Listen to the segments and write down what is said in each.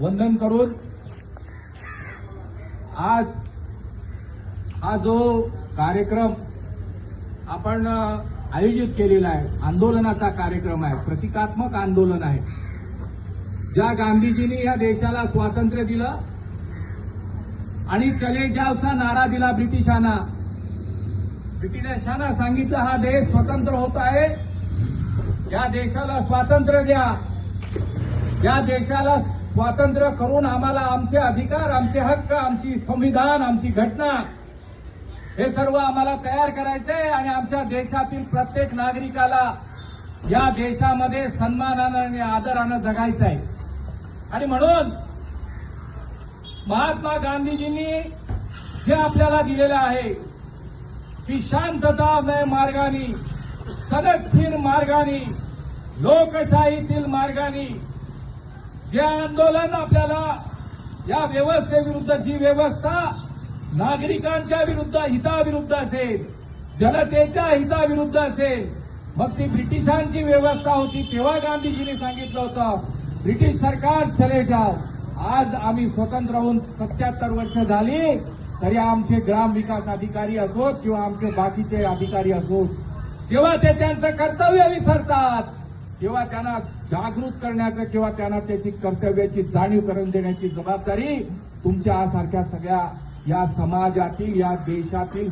वंदन करून आज हा जो कार्यक्रम आपण आयोजित केलेला आहे आंदोलनाचा कार्यक्रम आहे प्रतिकात्मक आंदोलन आहे. ज्या गांधीजींनी या देशाला स्वातंत्र्य दिलं आणि चले जावचा नारा दिला ब्रिटिशांना ब्रिटिशांना सांगितलं हा देश स्वतंत्र होत आहे. या देशाला स्वातंत्र्य द्या. या देशाला स्वातंत्र्य करून आम्हाला आमचे अधिकार आमचे हक्क आमची संविधान आमची घटना हे सर्व आम्हाला तयार करायचंय आणि आमच्या देशातील प्रत्येक नागरिकाला या देशामध्ये सन्मानानं आणि आदरानं जगायचं आहे आणि म्हणून महात्मा गांधीजींनी जे आपल्याला दिलेलं आहे की शांततामय मार्गाने सनदशीर मार्गाने लोकशाहीतील मार्गाने जे आंदोलन आपल्याला या व्यवस्थेविरुद्ध जी व्यवस्था नागरिकांच्या विरुद्ध हिताविरुद्ध असेल जनतेच्या हिताविरुद्ध असेल मग ती ब्रिटिशांची व्यवस्था होती तेव्हा गांधीजींनी सांगितलं होतं ब्रिटिश सरकार चले जाओ. आज आम्ही स्वतंत्र होऊन सत्याहत्तर वर्ष झाली तरी आमचे ग्राम विकास अधिकारी असोत किंवा आमचे बाकीचे अधिकारी असोत जेव्हा ते त्यांचं कर्तव्य विसरतात किंवा त्यांना जागृत करण्याचं किंवा त्यांना त्याची कर्तव्याची जाणीव करून देण्याची जबाबदारी तुमच्या सारख्या सगळ्या या समाजातील या देशातील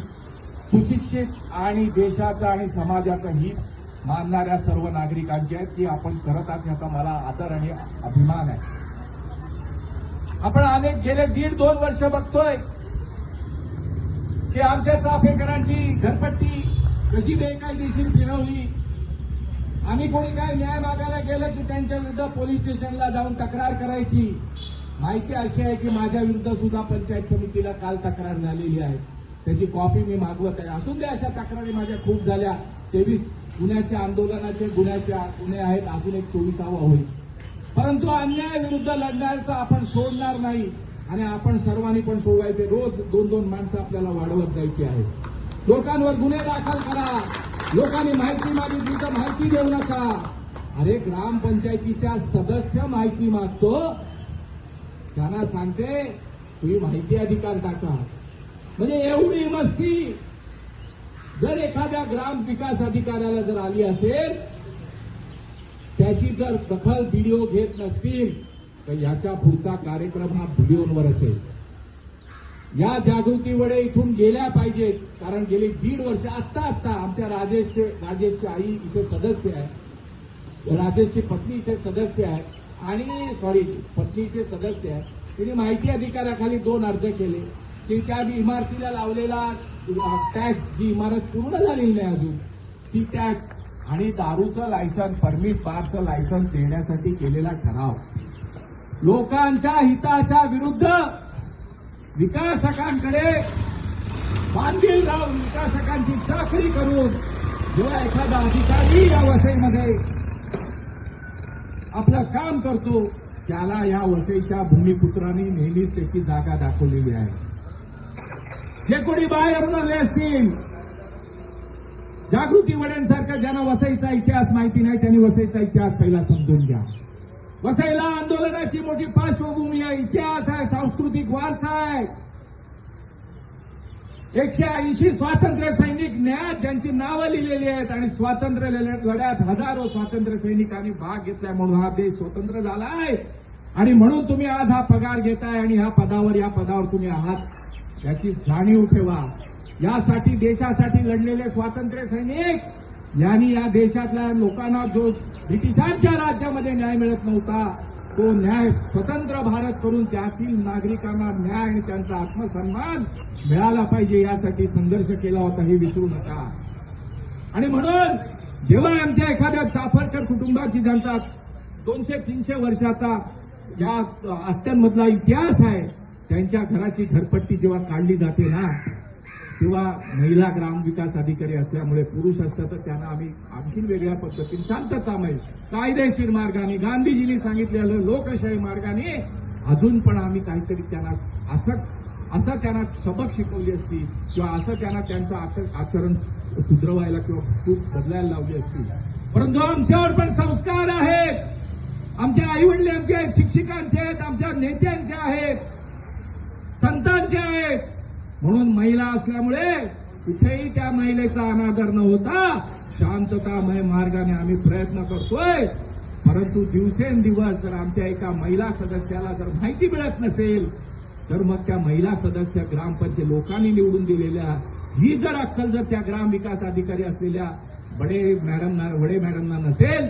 सुशिक्षित आणि देशाचं आणि समाजाचं हित मानणाऱ्या सर्व नागरिकांची आहे ती आपण करत आहात याचा मला आदर आणि अभिमान आहे. आपण अनेक गेले दीड दोन वर्ष बघतोय की आमच्या चाफेकरांची घरपट्टी कशी बेकायदेशीर फिरवली. आम्ही कोणी काय न्याय मागायला गेलं की त्यांच्या विरुद्ध पोलीस स्टेशनला जाऊन तक्रार करायची? माहिती अशी आहे की माझ्या विरुद्ध सुद्धा पंचायत समितीला काल तक्रार झालेली आहे. त्याची कॉपी मी मागवत आहे. असून दे अशा तक्रारी माझ्या खूप झाल्या. तेवीस गुन्ह्याच्या आंदोलनाचे गुन्ह्याचे गुन्हे आहेत. अजून एक चोवीसावा होईल. परंतु अन्यायाविरुद्ध लढण्याचं आपण सोडणार नाही. आणि आपण सर्वांनी पण सोडवायचे. रोज दोन दोन माणसं आपल्याला वाढवत जायची आहेत. लोकांवर गुन्हे दाखल करा. लोकांनी माहिती मागितली तर माहिती देऊ नका. अरे ग्रामपंचायतीच्या सदस्य माहिती मागतो. त्यांना सांगते तुम्ही माहिती अधिकार टाका. म्हणजे एवढी मस्ती. जर एखाद्या ग्राम विकास अधिकाऱ्याला जर आली असेल त्याची जर दखल व्हिडिओ घेत नसतील तर याच्या पुढचा कार्यक्रम हा व्हिडिओवर असेल. या जागृतीमुळे इथून गेल्या पाहिजेत कारण गेली दीड वर्ष आत्ता आत्ता आमच्या राजेशचे राजेशची आई इथे सदस्य आहे. राजेशची पत्नी इथे सदस्य आहे. आणि सॉरी पत्नी इथे सदस्य आहे. तिने माहिती अधिकाराखाली दोन अर्ज केले. की त्या इमारतीला लावलेला टॅक्स जी इमारत पूर्ण झालेली नाही अजून ती टॅक्स आणि दारूचं लायसन परमिट बारचं लायसन देण्यासाठी केलेला ठराव. लोकांच्या हिताच्या विरुद्ध विकासकांकडे बांधील राहून विकासकांची चाकरी करून जेव्हा एखादा अधिकारी या वसईमध्ये आपलं काम करतो त्याला या वसईच्या भूमिपुत्रांनी नेहमीच त्याची जागा दाखवलेली आहे. जे कोणी बाहेरून आले असतील जागृती वड्यांसारखं ज्यांना वसईचा इतिहास माहिती नाही त्यांनी वसईचा इतिहास पहिला समजून घ्या. वसईला आंदोलनाची मोठी पार्श्वभूमी आहे. इतिहास आहे सांस्कृतिक वारसा आहे. एकशे ऐंशी स्वातंत्र्य सैनिक न्यायात ज्यांची नावं लिहिलेली आहेत आणि स्वातंत्र्य लढ्यात हजारो स्वातंत्र्य सैनिकांनी भाग घेतलाय म्हणून हा देश स्वतंत्र झाला आहे. आणि म्हणून तुम्ही आज हा पगार घेताय आणि ह्या पदावर या पदावर तुम्ही आहात. याची जाणीव ठेवा. यासाठी देशासाठी लढलेले स्वातंत्र्य सैनिक यांनी या देशातल्या लोकांना जो ब्रिटिशांच्या राज्यामध्ये न्याय मिळत नव्हता तो न्याय स्वतंत्र भारत करून त्यातील नागरिकांना न्याय आणि त्यांचा आत्मसन्मान मिळाला पाहिजे यासाठी संघर्ष केला होता हे विसरू नका. आणि म्हणून जेव्हा आमच्या एखाद्या चाफरकर कुटुंबाची ज्यांचा दोनशे तीनशे वर्षाचा या अट्ट्यांमधला इतिहास आहे त्यांच्या घराची घरपट्टी जेव्हा काढली जाते ना किंवा महिला ग्रामविकास अधिकारी असल्यामुळे पुरुष असतात तर त्यांना आम्ही आणखी वेगळ्या पद्धतीने शांततामय म्हणजे कायदेशीर मार्गाने गांधीजींनी सांगितलेलं लोकशाही मार्गाने अजून पण आम्ही काहीतरी त्यांना असं असं त्यांना सबक शिकवली असती किंवा असं त्यांना त्यांचं आचरण सुधरवायला किंवा खूप बदलायला लावली असती. परंतु आमच्यावर पण संस्कार आहेत. आमच्या आईवडिलांचे आहेत शिक्षकांचे आहेत आमच्या नेत्यांचे आहेत संतांचे आहेत. म्हणून महिला असल्यामुळे कुठेही त्या महिलेचा अनादर न होता शांततामय मार्गाने आम्ही प्रयत्न करतोय. परंतु दिवसेंदिवस जर आमच्या एका महिला सदस्याला जर माहिती मिळत नसेल तर मग त्या महिला सदस्य ग्रामपंचायत लोकांनी निवडून दिलेल्या ही जर अक्कल जर त्या ग्रामविकास अधिकारी असलेल्या बडे मॅडमना वडे मॅडमना नसेल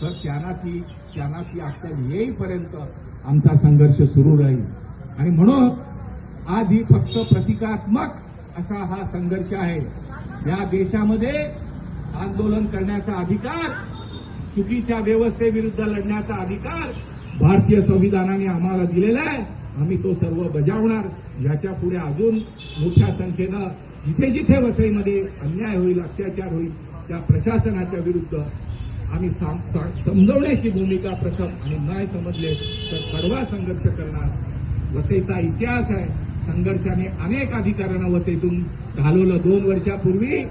तर त्यांना ती त्यांना ती अक्कल येईपर्यंत आमचा संघर्ष सुरू राहील. आणि म्हणून आज ही फक्त प्रतिकात्मक असा हा संघर्ष आहे. या देशामध्ये आंदोलन करण्याचा अधिकार चुकीच्या व्यवस्थेविरुद्ध लढण्याचा अधिकार भारतीय संविधानाने आम्हाला दिलेला आहे. आम्ही तो सर्व बजावणार. याच्यापुढे अजून मोठ्या संख्येनं जिथे जिथे वसईमध्ये अन्याय होईल अत्याचार होईल त्या प्रशासनाच्या विरुद्ध आम्ही साम- समजवण्याची भूमिका प्रथम आणि नाही समजले तर कडवा संघर्ष करणार. वसईचा इतिहास आहे. संघर्षाने अनेक अधिकाऱ्यांना वसईतून घालवलं. दोन वर्षापूर्वी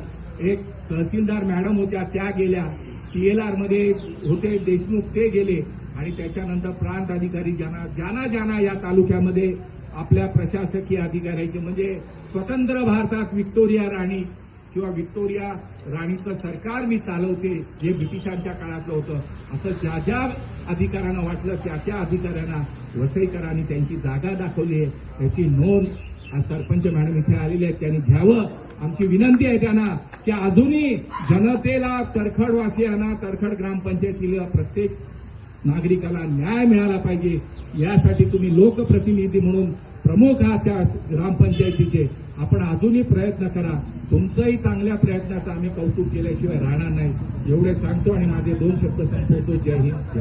एक तहसीलदार मॅडम होत्या त्या गेल्या. टीएलआरमध्ये होते देशमुख ते गेले. आणि त्याच्यानंतर प्रांत अधिकारी ज्यांना ज्यांना ज्यांना या तालुक्यामध्ये आपल्या प्रशासकीय अधिकाऱ्याचे म्हणजे स्वतंत्र भारतात विक्टोरिया राणी किंवा विक्टोरिया राणीचं सरकार मी चालवते जे ब्रिटिशांच्या काळातलं होतं. असं ज्या ज्या अधिकाऱ्यांना वाटलं त्या त्या अधिकाऱ्यांना वसईकरांनी त्यांची जागा दाखवली आहे. त्याची नोंद आज सरपंच मॅडम इथे आलेले आहेत. त्यांनी घ्यावं. आमची विनंती आहे त्यांना की अजूनही जनतेला तरखडवासियांना तरखड ग्रामपंचायतीला प्रत्येक नागरिकाला न्याय मिळाला पाहिजे. यासाठी तुम्ही लोकप्रतिनिधी म्हणून प्रमुख आहात त्या ग्रामपंचायतीचे. आपण अजूनही प्रयत्न करा. तुमचंही चांगल्या प्रयत्नाचं आम्ही कौतुक केल्याशिवाय राहणार नाही. एवढे सांगतो आणि माझे दोन शब्द संपवतो. जय हिंद.